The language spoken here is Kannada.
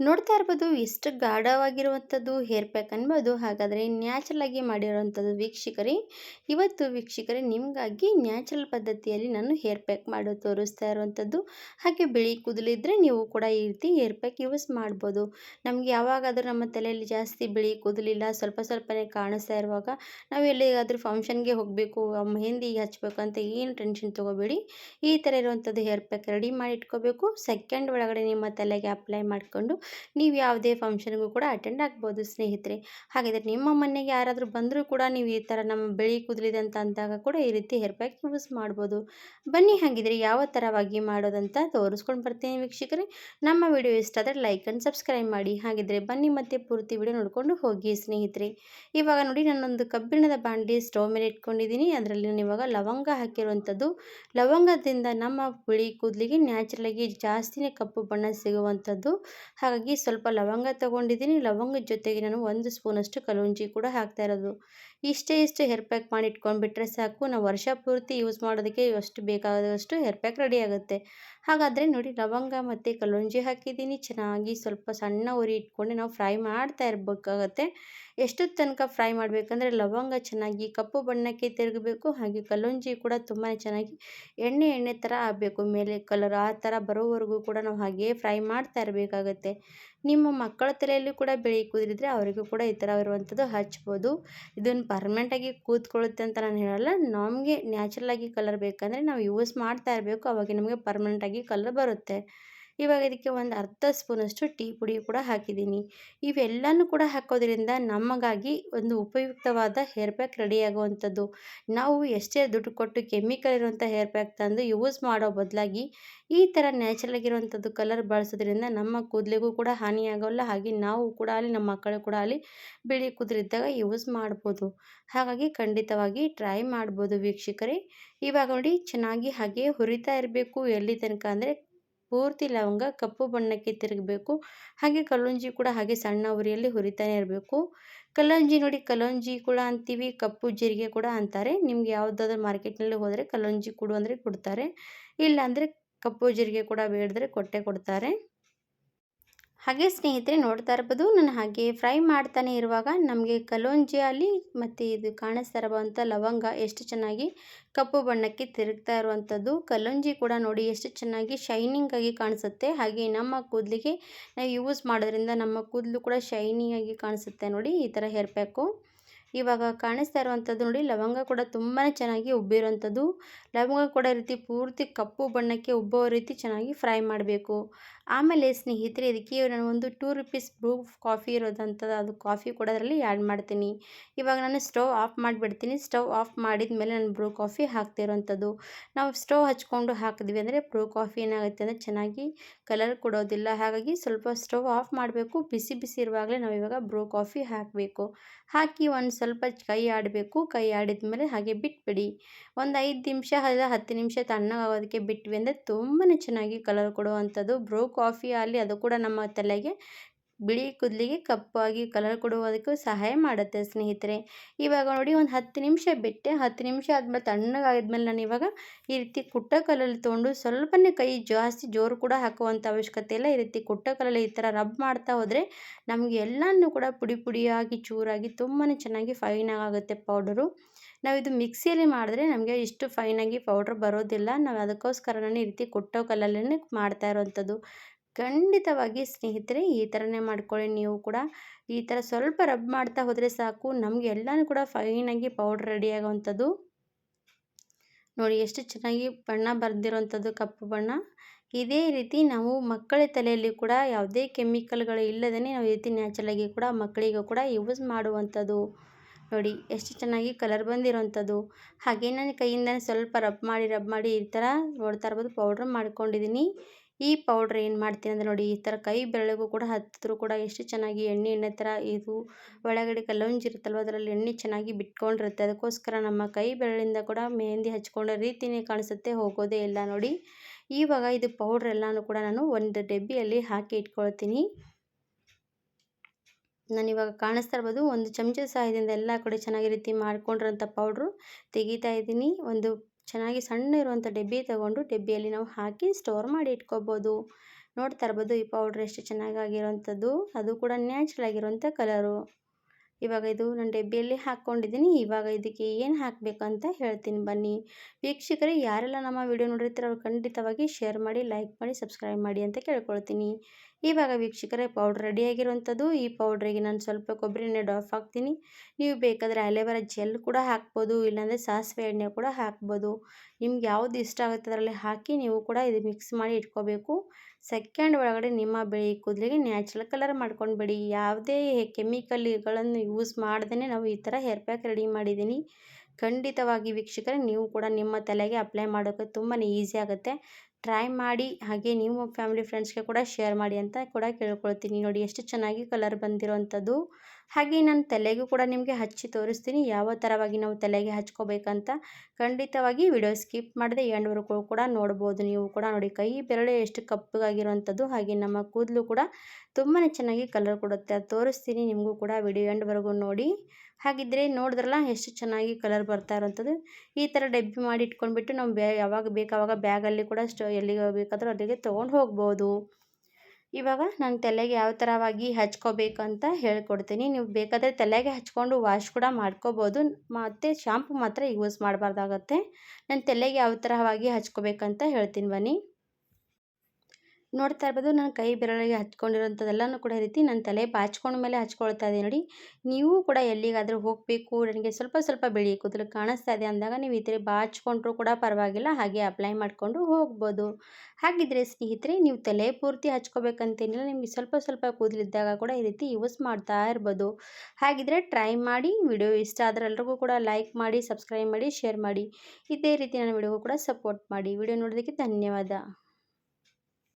ನೋಡ್ತಾ ಇರ್ಬೋದು ಎಷ್ಟು ಗಾಢವಾಗಿರುವಂಥದ್ದು ಹೇರ್ ಪ್ಯಾಕ್ ಅನ್ಬೋದು ಹಾಗಾದರೆ ನ್ಯಾಚುರಲ್ ಆಗಿ ಮಾಡಿರುವಂಥದ್ದು ವೀಕ್ಷಕರೇ, ಇವತ್ತು ವೀಕ್ಷಕರೇ ನಿಮಗಾಗಿ ನ್ಯಾಚುರಲ್ ಪದ್ಧತಿಯಲ್ಲಿ ನಾನು ಹೇರ್ ಪ್ಯಾಕ್ ಮಾಡೋ ತೋರಿಸ್ತಾ ಇರುವಂಥದ್ದು. ಹಾಗೆ ಬಿಳಿ ಕೂದಲಿದ್ದರೆ ನೀವು ಕೂಡ ಈ ರೀತಿ ಹೇರ್ ಪ್ಯಾಕ್ ಯೂಸ್ ಮಾಡ್ಬೋದು. ನಮಗೆ ಯಾವಾಗಾದರೂ ನಮ್ಮ ತಲೆಯಲ್ಲಿ ಜಾಸ್ತಿ ಬಿಳಿ ಕೂದಲಿಲ್ಲ ಸ್ವಲ್ಪ ಸ್ವಲ್ಪನೇ ಕಾಣಿಸ್ತಾ ಇರುವಾಗ ನಾವು ಎಲ್ಲಿಗಾದರೂ ಫಂಕ್ಷನ್ಗೆ ಹೋಗಬೇಕು ಮೆಹಂದಿ ಹಚ್ಚಬೇಕು ಅಂತ ಏನು ಟೆನ್ಷನ್ ತೊಗೋಬೇಡಿ. ಈ ಥರ ಇರುವಂಥದ್ದು ಹೇರ್ ಪ್ಯಾಕ್ ರೆಡಿ ಮಾಡಿ ಇಟ್ಕೋಬೇಕು. ಸೆಕೆಂಡ್ ಒಳಗಡೆ ನಿಮ್ಮ ತಲೆಗೆ ಅಪ್ಲೈ ಮಾಡಿಕೊಂಡು ನೀವು ಯಾವುದೇ ಫಂಕ್ಷನ್ಗೂ ಕೂಡ ಅಟೆಂಡ್ ಆಗ್ಬೋದು, ಸ್ನೇಹಿತರೆ. ಹಾಗಿದ್ರೆ ನಿಮ್ಮ ಮನೆಗೆ ಯಾರಾದರೂ ಬಂದರೂ ಕೂಡ ನೀವು ಈ ಥರ ನಮ್ಮ ಬೆಳಿ ಅಂತ ಅಂದಾಗ ಕೂಡ ಈ ರೀತಿ ಹೇರ್ ಪ್ಯಾಕ್ ಯೂಸ್ ಮಾಡ್ಬೋದು. ಬನ್ನಿ ಹಾಗಿದ್ರೆ ಯಾವ ಥರವಾಗಿ ಮಾಡೋದಂತ ತೋರಿಸ್ಕೊಂಡು ಬರ್ತೀನಿ ವೀಕ್ಷಕರೇ. ನಮ್ಮ ವಿಡಿಯೋ ಇಷ್ಟ ಆದರೆ ಲೈಕ್ ಆ್ಯಂಡ್ ಸಬ್ಸ್ಕ್ರೈಬ್ ಮಾಡಿ. ಹಾಗಿದ್ರೆ ಬನ್ನಿ ಮತ್ತೆ ಪೂರ್ತಿ ವಿಡಿಯೋ ನೋಡಿಕೊಂಡು ಹೋಗಿ ಸ್ನೇಹಿತರೆ. ಇವಾಗ ನೋಡಿ ನಾನೊಂದು ಕಬ್ಬಿಣದ ಬಾಂಡಿ ಸ್ಟೋವ್ ಮೇಲೆ ಇಟ್ಕೊಂಡಿದ್ದೀನಿ. ಅದರಲ್ಲಿ ನಾನು ಇವಾಗ ಲವಂಗ ಹಾಕಿರುವಂಥದ್ದು. ಲವಂಗದಿಂದ ನಮ್ಮ ಬಿಳಿ ಕೂದಲಿಗೆ ನ್ಯಾಚುರಲಾಗಿ ಜಾಸ್ತಿನೇ ಕಪ್ಪು ಬಣ್ಣ ಸಿಗುವಂಥದ್ದು. ಹಾಗಾಗಿ ಸ್ವಲ್ಪ ಲವಂಗ ತೊಗೊಂಡಿದ್ದೀನಿ. ಲವಂಗದ ಜೊತೆಗೆ ನಾನು ಒಂದು ಸ್ಪೂನಷ್ಟು ಕಲುಂಜಿ ಕೂಡ ಹಾಕ್ತಾ ಇರೋದು. ಇಷ್ಟೇ ಇಷ್ಟು ಹೇರ್ ಪ್ಯಾಕ್ ಮಾಡಿ ಇಟ್ಕೊಂಡ್ಬಿಟ್ರೆ ಸಾಕು. ನಾವು ವರ್ಷ ಪೂರ್ತಿ ಯೂಸ್ ಮಾಡೋದಕ್ಕೆ ಎಷ್ಟು ಬೇಕಾದಷ್ಟು ಹೇರ್ ಪ್ಯಾಕ್ ರೆಡಿ ಆಗುತ್ತೆ. ಹಾಗಾದರೆ ನೋಡಿ ಲವಂಗ ಮತ್ತು ಕಲೊಂಜಿ ಹಾಕಿದ್ದೀನಿ. ಚೆನ್ನಾಗಿ ಸ್ವಲ್ಪ ಸಣ್ಣ ಉರಿ ಇಟ್ಕೊಂಡು ನಾವು ಫ್ರೈ ಮಾಡ್ತಾ ಇರಬೇಕಾಗತ್ತೆ. ಎಷ್ಟು ತನಕ ಫ್ರೈ ಮಾಡಬೇಕಂದ್ರೆ ಲವಂಗ ಚೆನ್ನಾಗಿ ಕಪ್ಪು ಬಣ್ಣಕ್ಕೆ ತಿರುಗಬೇಕು. ಹಾಗೆ ಕಲೊಂಜಿ ಕೂಡ ತುಂಬಾ ಚೆನ್ನಾಗಿ ಎಣ್ಣೆ ಎಣ್ಣೆ ಥರ ಆಗಬೇಕು. ಮೇಲೆ ಕಲರ್ ಆ ಥರ ಬರೋವರೆಗೂ ಕೂಡ ನಾವು ಹಾಗೆಯೇ ಫ್ರೈ ಮಾಡ್ತಾ ಇರಬೇಕಾಗತ್ತೆ. ನಿಮ್ಮ ಮಕ್ಕಳ ತಲೆಯಲ್ಲಿ ಕೂಡ ಬಿಳಿ ಕೂದಲಿದ್ರೆ ಅವರಿಗೂ ಕೂಡ ಈ ಥರ ಇರುವಂಥದ್ದು ಹಚ್ಬೋದು. ಇದನ್ನು ಪರ್ಮನೆಂಟಾಗಿ ಕೂತ್ಕೊಳ್ಳುತ್ತೆ ಅಂತ ನಾನು ಹೇಳಲ್ಲ. ನಮಗೆ ನ್ಯಾಚುರಲ್ಲಾಗಿ ಕಲರ್ ಬೇಕಂದರೆ ನಾವು ಯೂಸ್ ಮಾಡ್ತಾ ಇರಬೇಕು. ಅವಾಗ ನಮಗೆ ಪರ್ಮನೆಂಟಾಗಿ ಕಲರ್ ಬರುತ್ತೆ. ಇವಾಗ ಇದಕ್ಕೆ ಒಂದು ಅರ್ಧ ಸ್ಪೂನಷ್ಟು ಟೀ ಪುಡಿ ಕೂಡ ಹಾಕಿದ್ದೀನಿ. ಇವೆಲ್ಲನೂ ಕೂಡ ಹಾಕೋದ್ರಿಂದ ನಮಗಾಗಿ ಒಂದು ಉಪಯುಕ್ತವಾದ ಹೇರ್ ಪ್ಯಾಕ್ ರೆಡಿ ಆಗುವಂಥದ್ದು. ನಾವು ಎಷ್ಟೇ ದುಡ್ಡು ಕೊಟ್ಟು ಕೆಮಿಕಲ್ ಇರುವಂಥ ಹೇರ್ ಪ್ಯಾಕ್ ತಂದು ಯೂಸ್ ಮಾಡೋ ಬದಲಾಗಿ ಈ ಥರ ನ್ಯಾಚುರಲ್ ಆಗಿರುವಂಥದ್ದು ಕಲರ್ ಬಳಸೋದ್ರಿಂದ ನಮ್ಮ ಕೂದಲಿಗೂ ಕೂಡ ಹಾನಿಯಾಗೋಲ್ಲ, ಹಾಗೆ ನಾವು ಕೂಡ ಅಲ್ಲಿ, ನಮ್ಮ ಮಕ್ಕಳು ಕೂಡ ಅಲ್ಲಿ ಬಿಳಿ ಕುದುರಿದ್ದಾಗ ಯೂಸ್ ಮಾಡ್ಬೋದು. ಹಾಗಾಗಿ ಖಂಡಿತವಾಗಿ ಟ್ರೈ ಮಾಡ್ಬೋದು ವೀಕ್ಷಕರೇ. ಇವಾಗ ನೋಡಿ ಚೆನ್ನಾಗಿ ಹಾಗೆ ಹುರಿತಾ ಇರಬೇಕು. ಎಲ್ಲಿ ತನಕ ಅಂದರೆ ಪೂರ್ತಿ ಲವಂಗ ಕಪ್ಪು ಬಣ್ಣಕ್ಕೆ ತಿರುಗಬೇಕು. ಹಾಗೆ ಕಲ್ಲಂಜಿ ಕೂಡ ಹಾಗೆ ಸಣ್ಣ ಉರಿಯಲ್ಲಿ ಹುರಿತಾನೆ ಇರಬೇಕು. ಕಲ್ಲಂಜಿ ನೋಡಿ, ಕಲ್ಲಂಜಿ ಕೂಡ ಅಂತೀವಿ, ಕಪ್ಪು ಜೀರಿಗೆ ಕೂಡ ಅಂತಾರೆ. ನಿಮ್ಗೆ ಯಾವುದಾದ್ರೂ ಮಾರ್ಕೆಟ್ನಲ್ಲಿ ಹೋದರೆ ಕಲ್ಲಂಜಿ ಕೊಡು ಅಂದರೆ ಕೊಡ್ತಾರೆ. ಇಲ್ಲಾಂದರೆ ಕಪ್ಪು ಜೀರಿಗೆ ಕೂಡ ಬೇಡಿದ್ರೆ ಕೊಟ್ಟೆ ಕೊಡ್ತಾರೆ. ಹಾಗೆ ಸ್ನೇಹಿತರೆ ನೋಡ್ತಾ ಇರ್ಬೋದು, ನಾನು ಹಾಗೆ ಫ್ರೈ ಮಾಡ್ತಾನೆ ಇರುವಾಗ ನಮಗೆ ಕಲೋಂಜಿಯಲ್ಲಿ ಮತ್ತು ಇದು ಕಾಣಿಸ್ತಾ ಇರುವಂಥ ಲವಂಗ ಎಷ್ಟು ಚೆನ್ನಾಗಿ ಕಪ್ಪು ಬಣ್ಣಕ್ಕೆ ತಿರುಗ್ತಾ ಇರುವಂಥದ್ದು. ಕಲೋಂಜಿ ಕೂಡ ನೋಡಿ ಎಷ್ಟು ಚೆನ್ನಾಗಿ ಶೈನಿಂಗ್ ಆಗಿ ಕಾಣಿಸುತ್ತೆ. ಹಾಗೆ ನಮ್ಮ ಕೂದಲಿಗೆ ನಾವು ಯೂಸ್ ಮಾಡೋದ್ರಿಂದ ನಮ್ಮ ಕೂದಲು ಕೂಡ ಶೈನಿಯಾಗಿ ಕಾಣಿಸುತ್ತೆ ನೋಡಿ, ಈ ಥರ ಹೇರ್ ಪ್ಯಾಕು ಇವಾಗ ಕಾಣಿಸ್ತಾ ಇರುವಂಥದ್ದು ನೋಡಿ, ಲವಂಗ ಕೂಡ ತುಂಬಾ ಚೆನ್ನಾಗಿ ಉಬ್ಬಿರುವಂಥದ್ದು. ಲವಂಗ ಕೂಡ ರೀತಿ ಪೂರ್ತಿ ಕಪ್ಪು ಬಣ್ಣಕ್ಕೆ ಉಬ್ಬೋ ರೀತಿ ಚೆನ್ನಾಗಿ ಫ್ರೈ ಮಾಡಬೇಕು. ಆಮೇಲೆ ಸ್ನೇಹಿತರೆ, ಇದಕ್ಕೆ ನಾನು ಒಂದು ಟೂ ರುಪೀಸ್ ಬ್ರೂ ಕಾಫಿ ಇರೋದಂಥದ್ದು, ಅದು ಕಾಫಿ ಕೂಡ ಅದರಲ್ಲಿ ಆ್ಯಡ್ ಮಾಡ್ತೀನಿ. ಇವಾಗ ನಾನು ಸ್ಟವ್ ಆಫ್ ಮಾಡಿಬಿಡ್ತೀನಿ. ಸ್ಟವ್ ಆಫ್ ಮಾಡಿದ ಮೇಲೆ ನಾನು ಬ್ರೂ ಕಾಫಿ ಹಾಕ್ತಿರೋವಂಥದ್ದು ನಾವು ಸ್ಟವ್ ಹಚ್ಕೊಂಡು ಹಾಕಿದ್ವಿ ಅಂದರೆ ಬ್ರೂ ಕಾಫಿ ಏನಾಗುತ್ತೆ ಅಂದರೆ ಚೆನ್ನಾಗಿ ಕಲರ್ ಕೊಡೋದಿಲ್ಲ. ಹಾಗಾಗಿ ಸ್ವಲ್ಪ ಸ್ಟವ್ ಆಫ್ ಮಾಡಬೇಕು. ಬಿಸಿ ಬಿಸಿ ಇರುವಾಗಲೇ ನಾವು ಇವಾಗ ಬ್ರೂ ಕಾಫಿ ಹಾಕಬೇಕು. ಹಾಕಿ ಒಂದು ಸ್ವಲ್ಪ ಕೈ ಆಡಬೇಕು. ಕೈ ಆಡಿದ ಮೇಲೆ ಹಾಗೆ ಬಿಟ್ಬಿಡಿ. ಒಂದು ಐದು ನಿಮಿಷ ಅಲ್ಲ, ಹತ್ತು ನಿಮಿಷ ತಣ್ಣಗಾಗೋದಕ್ಕೆ ಬಿಟ್ವಿ ಅಂದರೆ ತುಂಬಾ ಚೆನ್ನಾಗಿ ಕಲರ್ ಕೊಡುವಂಥದ್ದು. ಬ್ರೋ ಕಾಫಿ ಆಗಲಿ ಅದು ಕೂಡ ನಮ್ಮ ತಲೆಗೆ ಬಿಳಿ ಕೂದಲಿಗೆ ಕಪ್ಪಾಗಿ ಕಲರ್ ಕೊಡುವುದಕ್ಕೂ ಸಹಾಯ ಮಾಡುತ್ತೆ ಸ್ನೇಹಿತರೆ. ಇವಾಗ ನೋಡಿ ಒಂದು ಹತ್ತು ನಿಮಿಷ ಬಿಟ್ಟೆ. ಹತ್ತು ನಿಮಿಷ ಆದಮೇಲೆ ತಣ್ಣಗಾಗಿದ್ಮೇಲೆ ನಾನು ಇವಾಗ ಈ ರೀತಿ ಕುಟ್ಟ ಕಲ್ಲಲ್ಲಿ ತೊಗೊಂಡು ಸ್ವಲ್ಪನೇ ಕೈ ಜಾಸ್ತಿ ಜೋರು ಕೂಡ ಹಾಕುವಂಥ ಅವಶ್ಯಕತೆ ಇಲ್ಲ. ಈ ರೀತಿ ಕುಟ್ಟ ಕಲ್ಲಲ್ಲಿ ಈ ಥರ ರಬ್ ಮಾಡ್ತಾ ಹೋದರೆ ನಮಗೆ ಎಲ್ಲನೂ ಕೂಡ ಪುಡಿ ಪುಡಿಯಾಗಿ ಚೂರಾಗಿ ತುಂಬಾ ಚೆನ್ನಾಗಿ ಫೈನ್ ಆಗುತ್ತೆ ಪೌಡರು ನಾವು ಇದು ಮಿಕ್ಸಿಯಲ್ಲಿ ಮಾಡಿದ್ರೆ ನಮಗೆ ಇಷ್ಟು ಫೈನಾಗಿ ಪೌಡ್ರ್ ಬರೋದಿಲ್ಲ. ನಾವು ಅದಕ್ಕೋಸ್ಕರನೇ ಈ ರೀತಿ ಕುಟ್ಟೋ ಕಲ್ಲಲ್ಲೇ ಮಾಡ್ತಾ ಇರೋವಂಥದ್ದು ಖಂಡಿತವಾಗಿ ಸ್ನೇಹಿತರೆ, ಈ ಥರನೇ ಮಾಡ್ಕೊಳ್ಳಿ ನೀವು ಕೂಡ. ಈ ಥರ ಸ್ವಲ್ಪ ರಬ್ ಮಾಡ್ತಾ ಹೋದರೆ ಸಾಕು. ನಮಗೆ ಎಲ್ಲನೂ ಕೂಡ ಫೈನಾಗಿ ಪೌಡ್ರ್ ರೆಡಿ ಆಗೋವಂಥದ್ದು ನೋಡಿ ಎಷ್ಟು ಚೆನ್ನಾಗಿ ಬಣ್ಣ ಬರೆದಿರೋವಂಥದ್ದು ಕಪ್ಪು ಬಣ್ಣ. ಇದೇ ರೀತಿ ನಾವು ಮಕ್ಕಳ ತಲೆಯಲ್ಲಿ ಕೂಡ ಯಾವುದೇ ಕೆಮಿಕಲ್ಗಳು ಇಲ್ಲದೇ ನಾವು ಈ ರೀತಿ ನ್ಯಾಚುರಲಾಗಿ ಕೂಡ ಮಕ್ಕಳಿಗೂ ಕೂಡ ಯೂಸ್ ಮಾಡುವಂಥದ್ದು. ನೋಡಿ, ಎಷ್ಟು ಚೆನ್ನಾಗಿ ಕಲರ್ ಬಂದಿರೋಂಥದ್ದು ಹಾಗೆ ನಾನು ಕೈಯಿಂದನೇ ಸ್ವಲ್ಪ ರಬ್ ಮಾಡಿ ರಬ್ ಮಾಡಿ ಈ ಥರ ನೋಡ್ತಾ ಇರ್ಬೋದು ಪೌಡ್ರ್ ಮಾಡ್ಕೊಂಡಿದ್ದೀನಿ. ಈ ಪೌಡ್ರ್ ಏನು ಮಾಡ್ತೀನಿ ಅಂದರೆ ನೋಡಿ, ಈ ಥರ ಕೈ ಬೆರಳಿಗೂ ಕೂಡ, ಹತ್ತಿದ್ರು ಕೂಡ ಎಷ್ಟು ಚೆನ್ನಾಗಿ ಎಣ್ಣೆ ಎಣ್ಣೆ ಥರ ಇದು ಒಳಗಡೆ ಕಲ್ಲೊಂಜಿ ಇರುತ್ತಲ್ವ, ಅದರಲ್ಲಿ ಎಣ್ಣೆ ಚೆನ್ನಾಗಿ ಬಿಟ್ಕೊಂಡಿರುತ್ತೆ. ಅದಕ್ಕೋಸ್ಕರ ನಮ್ಮ ಕೈ ಬೆರಳಿಂದ ಕೂಡ ಮೆಹಂದಿ ಹಚ್ಕೊಂಡ ರೀತಿಯೇ ಕಾಣಿಸುತ್ತೆ, ಹೋಗೋದೇ ಇಲ್ಲ ನೋಡಿ. ಇವಾಗ ಇದು ಪೌಡ್ರ್ ಎಲ್ಲನೂ ಕೂಡ ನಾನು ಒಂದು ಡಬ್ಬಿಯಲ್ಲಿ ಹಾಕಿ ಇಟ್ಕೊಳ್ತೀನಿ. ನಾನು ಇವಾಗ ಕಾಣಿಸ್ತಾ ಇರ್ಬೋದು, ಒಂದು ಚಮಚ ಸಹಾಯದಿಂದ ಎಲ್ಲ ಕಡೆ ಚೆನ್ನಾಗಿ ರೀತಿ ಮಾಡ್ಕೊಂಡಿರೋಂಥ ಪೌಡ್ರು ತೆಗಿತಾ ಇದ್ದೀನಿ. ಒಂದು ಚೆನ್ನಾಗಿ ಸಣ್ಣ ಇರುವಂಥ ಡಬ್ಬಿ ತಗೊಂಡು ಡಬ್ಬಿಯಲ್ಲಿ ನಾವು ಹಾಕಿ ಸ್ಟೋರ್ ಮಾಡಿ ಇಟ್ಕೋಬೋದು. ನೋಡ್ತಾ ಇರ್ಬೋದು ಈ ಪೌಡ್ರ್ ಎಷ್ಟು ಚೆನ್ನಾಗಾಗಿರೋವಂಥದ್ದು ಅದು ಕೂಡ ನ್ಯಾಚುರಲ್ ಆಗಿರುವಂಥ ಕಲರು ಇವಾಗ ಇದು ನಾನು ಡಬ್ಬಿಯಲ್ಲಿ ಹಾಕ್ಕೊಂಡಿದ್ದೀನಿ. ಇವಾಗ ಇದಕ್ಕೆ ಏನು ಹಾಕಬೇಕು ಅಂತ ಹೇಳ್ತೀನಿ ಬನ್ನಿ. ವೀಕ್ಷಕರೇ, ಯಾರೆಲ್ಲ ನಮ್ಮ ವಿಡಿಯೋ ನೋಡಿರ್ತಾರೆ ಅವ್ರು ಖಂಡಿತವಾಗಿ ಶೇರ್ ಮಾಡಿ, ಲೈಕ್ ಮಾಡಿ, ಸಬ್ಸ್ಕ್ರೈಬ್ ಮಾಡಿ ಅಂತ ಕೇಳ್ಕೊಳ್ತೀನಿ. ಇವಾಗ ವೀಕ್ಷಕರೇ, ಪೌಡ್ರ್ ರೆಡಿಯಾಗಿರುವಂಥದ್ದು ಈ ಪೌಡ್ರಿಗೆ ನಾನು ಸ್ವಲ್ಪ ಕೊಬ್ಬರಿ ಎಣ್ಣೆ ಡಾಫ್ ಹಾಕ್ತೀನಿ. ನೀವು ಬೇಕಾದರೆ ಅಲೆವರ ಜೆಲ್ ಕೂಡ ಹಾಕ್ಬೋದು, ಇಲ್ಲಾಂದರೆ ಸಾಸಿವೆ ಎಣ್ಣೆ ಕೂಡ ಹಾಕ್ಬೋದು. ನಿಮ್ಗೆ ಯಾವುದು ಇಷ್ಟ ಆಗುತ್ತೆ ಅದರಲ್ಲಿ ಹಾಕಿ ನೀವು ಕೂಡ ಇದು ಮಿಕ್ಸ್ ಮಾಡಿ ಇಟ್ಕೋಬೇಕು. ಸೆಕೆಂಡ್ ಒಳಗಡೆ ನಿಮ್ಮ ಬೆಳೆ ಕೂದಲಿಗೆ ನ್ಯಾಚುರಲ್ ಕಲರ್ ಮಾಡ್ಕೊಂಡ್ಬಿಡಿ. ಯಾವುದೇ ಕೆಮಿಕಲ್ಗಳನ್ನು ಯೂಸ್ ಮಾಡ್ದೇ ನಾವು ಈ ಥರ ಹೇರ್ ಪ್ಯಾಕ್ ರೆಡಿ ಮಾಡಿದ್ದೀನಿ. ಖಂಡಿತವಾಗಿ ವೀಕ್ಷಕರೇ, ನೀವು ಕೂಡ ನಿಮ್ಮ ತಲೆಗೆ ಅಪ್ಲೈ ಮಾಡೋಕ್ಕೆ ತುಂಬಾ ಈಸಿ ಆಗುತ್ತೆ. ಟ್ರೈ ಮಾಡಿ, ಹಾಗೆ ನೀವು ಫ್ಯಾಮಿಲಿ ಫ್ರೆಂಡ್ಸ್ಗೆ ಕೂಡ ಶೇರ್ ಮಾಡಿ ಅಂತ ಕೂಡ ಕೇಳ್ಕೊಳ್ತೀನಿ. ನೋಡಿ, ಎಷ್ಟು ಚೆನ್ನಾಗಿ ಕಲರ್ ಬಂದಿರೋವಂಥದ್ದು ಹಾಗೆ ನಾನು ತಲೆಗೂ ಕೂಡ ನಿಮಗೆ ಹಚ್ಚಿ ತೋರಿಸ್ತೀನಿ ಯಾವ ಥರವಾಗಿ ನಾವು ತಲೆಗೆ ಹಚ್ಕೋಬೇಕಂತ. ಖಂಡಿತವಾಗಿ ವಿಡಿಯೋ ಸ್ಕಿಪ್ ಮಾಡಿದೆ ಎಂಡ್ವರೆಗೂ ಕೂಡ ನೋಡ್ಬೋದು. ನೀವು ಕೂಡ ನೋಡಿ ಕೈ ಬೆರಳೆ ಎಷ್ಟು ಕಪ್ಪಗಾಗಿರುವಂಥದ್ದು ಹಾಗೆ ನಮ್ಮ ಕೂದಲು ಕೂಡ ತುಂಬಾ ಚೆನ್ನಾಗಿ ಕಲರ್ ಕೊಡುತ್ತೆ. ಅದು ತೋರಿಸ್ತೀನಿ ನಿಮಗೂ ಕೂಡ ವಿಡಿಯೋ ಎಂಡ್ವರೆಗೂ ನೋಡಿ. ಹಾಗಿದ್ರೆ ನೋಡಿದ್ರಲ್ಲ ಎಷ್ಟು ಚೆನ್ನಾಗಿ ಕಲರ್ ಬರ್ತಾ ಇರೋಂಥದ್ದು ಈ ಥರ ಡಬ್ಬಿ ಮಾಡಿ ಇಟ್ಕೊಂಡ್ಬಿಟ್ಟು ನಾವು ಬ್ಯಾ ಯಾವಾಗ ಬೇಕಾವಾಗ ಬ್ಯಾಗಲ್ಲಿ ಕೂಡ ಸ್ಟೋ ಎಲ್ಲಿಗೆ ಬೇಕಾದರೂ ಅಲ್ಲಿಗೆ ತೊಗೊಂಡು ಹೋಗ್ಬೋದು. ಇವಾಗ ನಾನು ತಲೆಗೆ ಯಾವ ಥರವಾಗಿ ಹಚ್ಕೋಬೇಕು ಅಂತ ಹೇಳ್ಕೊಡ್ತೀನಿ. ನೀವು ಬೇಕಾದರೆ ತಲೆಗೆ ಹಚ್ಕೊಂಡು ವಾಶ್ ಕೂಡ ಮಾಡ್ಕೋಬೋದು. ಮತ್ತು ಶಾಂಪು ಮಾತ್ರ ಯೂಸ್ ಮಾಡಬಾರ್ದಾಗತ್ತೆ. ನಾನು ತಲೆಗೆ ಯಾವ ಥರವಾಗಿ ಹಚ್ಕೋಬೇಕಂತ ಹೇಳ್ತೀನಿ ಬನ್ನಿ. ನೋಡ್ತಾ ಇರ್ಬೋದು ನಾನು ಕೈ ಬೆರಳಿಗೆ ಹಚ್ಕೊಂಡಿರೋಂಥದ್ದೆಲ್ಲನೂ ಕೂಡ ಈ ರೀತಿ ನನ್ನ ತಲೆ ಬಾಚ್ಕೊಂಡ ಮೇಲೆ ಹಚ್ಕೊಳ್ತಾ ಇದೆ ನೋಡಿ. ನೀವು ಕೂಡ ಎಲ್ಲಿಗಾದರೂ ಹೋಗಬೇಕು, ನನಗೆ ಸ್ವಲ್ಪ ಸ್ವಲ್ಪ ಬೆಳಿ ಕೂದಲು ಕಾಣಿಸ್ತಾ ಇದೆ ಅಂದಾಗ ನೀವು ಈ ಥರ ಬಾಚ್ಕೊಂಡ್ರೂ ಕೂಡ ಪರವಾಗಿಲ್ಲ, ಹಾಗೆ ಅಪ್ಲೈ ಮಾಡಿಕೊಂಡು ಹೋಗ್ಬೋದು. ಹಾಗಿದ್ರೆ ಸ್ನೇಹಿತರೆ, ನೀವು ತಲೆ ಪೂರ್ತಿ ಹಚ್ಕೋಬೇಕಂತೇನಿಲ್ಲ, ನಿಮಗೆ ಸ್ವಲ್ಪ ಸ್ವಲ್ಪ ಕೂದಲಿದ್ದಾಗ ಕೂಡ ಈ ರೀತಿ ಯೂಸ್ ಮಾಡ್ತಾ ಇರ್ಬೋದು. ಹಾಗಿದ್ರೆ ಟ್ರೈ ಮಾಡಿ, ವಿಡಿಯೋ ಇಷ್ಟ ಆದರೆ ಎಲ್ರಿಗೂ ಕೂಡ ಲೈಕ್ ಮಾಡಿ ಸಬ್ಸ್ಕ್ರೈಬ್ ಮಾಡಿ ಶೇರ್ ಮಾಡಿ. ಇದೇ ರೀತಿ ನನ್ನ ವಿಡಿಯೋಗೂ ಕೂಡ ಸಪೋರ್ಟ್ ಮಾಡಿ. ವಿಡಿಯೋ ನೋಡೋದಕ್ಕೆ ಧನ್ಯವಾದ.